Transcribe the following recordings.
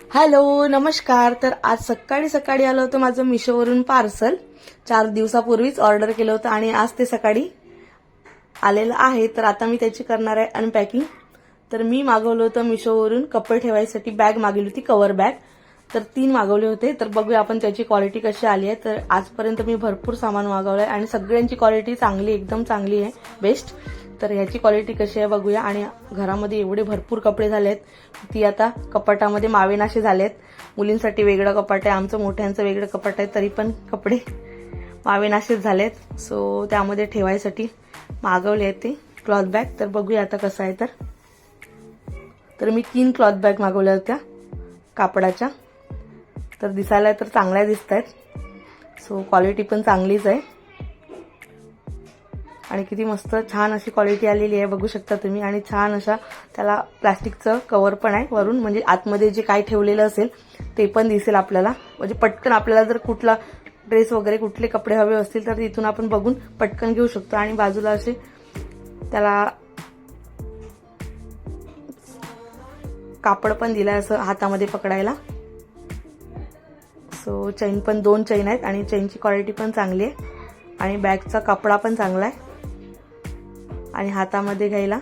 Hello नमस्कार. तर आज सकाळी सकाळी आलं होतं माझं मिशोवरून पार्सल. चार दिवसापूर्वीच ऑर्डर केलं होतं आणि आज ते सकाळी आलेलं आहे. तर आता मी त्याची करणार आहे अनपॅकिंग तर मी मागवलं होतं मिशोवरून कपडे ठेवायसाठी बॅग मागवली होती कवर बॅग तर तीन मागवले होते. तर बघूया आपण त्याची क्वालिटी कशी आली आहे. तर आजपर्यंत मी भरपूर सामान मागवलं आहे आणि सगळ्यांची क्वालिटी चांगली एकदम चांगली आहे. बेस्ट तर ह्याची क्वालिटी कशी आहे बघूया. आणि घरामध्ये एवढे भरपूर कपडे झाले आहेत ती आता कपाटामध्ये मावेनाशे झाले आहेत मुलींसाठी वेगळं कपाट आहे. आमचं मोठ्यांचं वेगळं कपाट आहे. तरी पण कपडे मावेनाशेच झालेत. सो त्यामध्ये ठेवायसाठी मागवले आहेत ते क्लॉथ बॅग तर बघूया आता कसं आहे तर. तर मी तीन क्लॉथ बॅग मागवल्या होत्या कापडाच्या. तर दिसायला तर चांगल्या दिसत आहेत सो क्वालिटी पण चांगलीच आहे. आणि किती मस्त छान अशी क्वालिटी आलेली आहे बघू शकता तुम्ही. आणि छान अशा त्याला प्लास्टिकचं कवर पण आहे वरून. म्हणजे आतमध्ये जे काय ठेवलेलं असेल ते पण दिसेल आपल्याला. म्हणजे पटकन आपल्याला जर कुठला ड्रेस वगैरे कुठले कपडे हवे असतील तर तिथून आपण बघून पटकन घेऊ शकतो. आणि बाजूला असे त्याला कापड पण दिलंय असं हातामध्ये पकडायला. सो चैन पण दोन चैन आहेत आणि चैनची क्वालिटी पण चांगली आहे. आणि बॅगचा कपडा पण चांगला आहे. आणि हातामध्ये घ्यायला.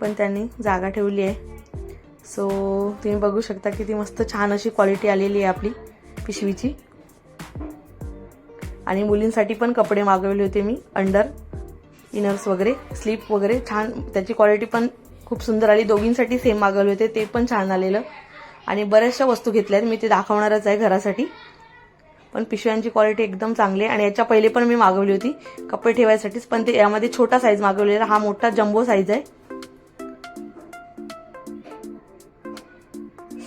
पण त्यांनी जागा ठेवली आहे. सो तुम्ही बघू शकता किती मस्त छान अशी क्वालिटी आलेली आहे आपली पिशवीची. आणि मुलींसाठी पण कपडे मागवले होते मी अंडर इनर्स वगैरे स्लीप वगैरे छान त्याची क्वालिटी पण खूप सुंदर आली. दोघींसाठी सेम मागवले होते ते पण छान आलेलं. आणि बऱ्याचशा वस्तू घेतल्या आहेत मी ते दाखवणारच आहे घरासाठी. पण पिशव्यांची क्वालिटी एकदम चांगली आहे. आणि याच्या पहिले पण मी मागवली होती. कपडे ठेवायसाठीच पण ते यामध्ये छोटा साईज मागवलेला हा मोठा जम्बो साईज आहे.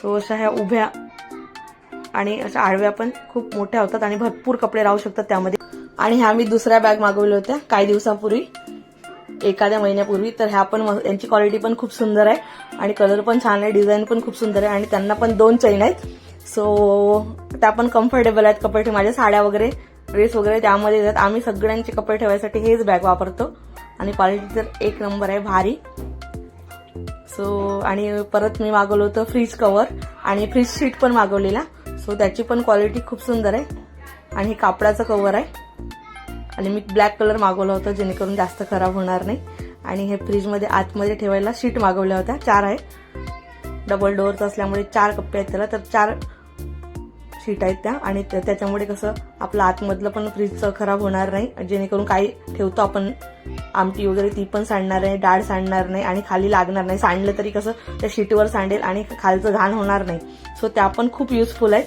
सो अशा ह्या उभ्या आणि अशा आडव्या पण खूप मोठ्या होतात आणि भरपूर कपडे राहू शकतात त्यामध्ये. आणि ह्या मी दुसऱ्या बॅग मागवल्या होत्या काही दिवसापूर्वी. एखाद्या महिन्यापूर्वी. तर ह्या पण यांची क्वालिटी पण खूप सुंदर आहे. आणि कलर पण छान आहे डिझाईन पण खूप सुंदर आहे. आणि त्यांना पण दोन चैन आहेत. सो त्या पण कम्फर्टेबल आहेत कपडे ठेव- माझ्या साड्या वगैरे ड्रेस वगैरे त्यामध्ये येतात आम्ही सगळ्यांचे कपडे ठेवायसाठी हेच बॅग वापरतो. आणि क्वालिटी तर एक नंबर आहे भारी. सो आणि परत मी मागवलं होतं फ्रीज कवर आणि फ्रीज शीट पण मागवलेला. सो त्याची पण क्वालिटी खूप सुंदर आहे. आणि हे कापडाचं कवर आहे. आणि मी ब्लॅक कलर मागवला होता जेणेकरून जास्त खराब होणार नाही. आणि हे फ्रीजमध्ये आतमध्ये ठेवायला शीट मागवल्या होत्या. चार आहे. डबल डोअरचं असल्यामुळे चार कप्पे आहेत त्याला. तर चार शीट आहेत त्या आणि त्या- त्याच्यामुळे कसं आपलं आतमधलं पण फ्रीजचं खराब होणार नाही. जेणेकरून काही ठेवतो आपण आमटी वगैरे ती पण सांडणार नाही डाळ सांडणार नाही आणि खाली लागणार नाही. सांडलं तरी कसं त्या शीटवर सांडेल आणि खालचं घाण होणार नाही. सो त्या पण खूप युजफुल आहेत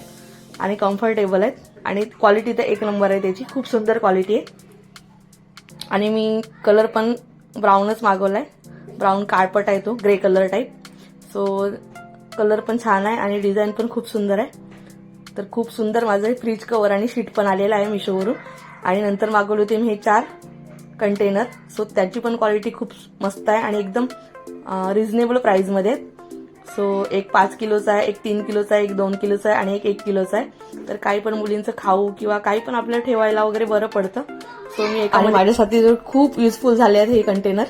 आणि कम्फर्टेबल आहेत. आणि क्वालिटी तर एक नंबर आहे त्याची. खूप सुंदर क्वालिटी आहे. आणि मी कलर पण ब्राऊनच मागवला आहे ब्राऊन काळपट आहे तो grey colour type so colour पण छान आहे आणि डिझाईन पण खूप सुंदर आहे. तर खूप सुंदर माझं हे फ्रीज कवर आणि शीट पण आलेलं आहे मिशोवरून आणि नंतर मागवले होते मी हे चार कंटेनर सो त्याची पण क्वालिटी खूप मस्त आहे आणि एकदम रिझनेबल प्राईजमध्ये आहेत सो एक पाच किलोचा आहे एक तीन किलोचा आहे एक दोन किलोचा आहे आणि एक एक किलोचा आहे. तर काही पण मुलींचं खाऊ किंवा काही पण आपल्याला ठेवायला वगैरे बरं पडतं. सो मी एक माझ्यासाठी खूप युजफुल झाले आहेत हे कंटेनर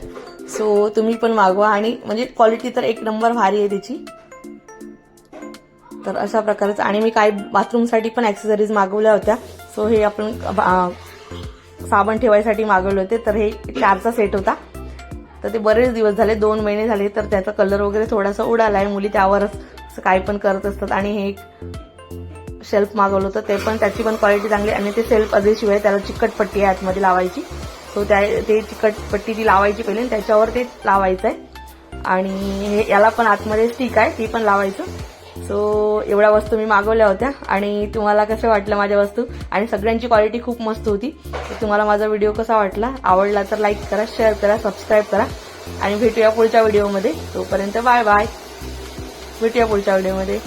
सो तुम्ही पण मागवा आणि म्हणजे क्वालिटी तर एक नंबर भारी आहे त्याची. तर अशा प्रकारेच. आणि मी काही बाथरूमसाठी पण ॲक्सेसरीज मागवल्या होत्या. सो हे आपण साबण ठेवायसाठी मागवले होते. तर हे चारचा सेट होता. तर ते बरेच दिवस झाले दोन महिने झाले. तर त्याचा कलर वगैरे थोडासा उडाला आहे. मुली त्यावरच काय पण करत असतात. आणि हे एक शेल्फ मागवलं होतं. ते पण त्याची पण क्वालिटी चांगली आणि ते सेल्फ अजेशिवाय आहे त्याला चिकट पट्टी आहे आतमध्ये लावायची. सो त्या ते चिकट पट्टी ती लावायची पहिले. त्याच्यावर ते लावायचं आहे आणि हे याला पण आतमध्ये स्टिक आहे. ती पण लावायचं. सो एवढ्या वस्तू मी मागवल्या होत्या आणि तुम्हाला कसं वाटलं माझ्या वस्तू? आणि सगळ्यांची क्वालिटी खूप मस्त होती. तर तुम्हाला माझा व्हिडिओ कसा वाटला? आवडला तर लाईक करा शेअर करा सबस्क्राईब करा. आणि भेटूया पुढच्या व्हिडिओमध्ये तोपर्यंत बाय बाय भेटूया पुढच्या व्हिडिओमध्ये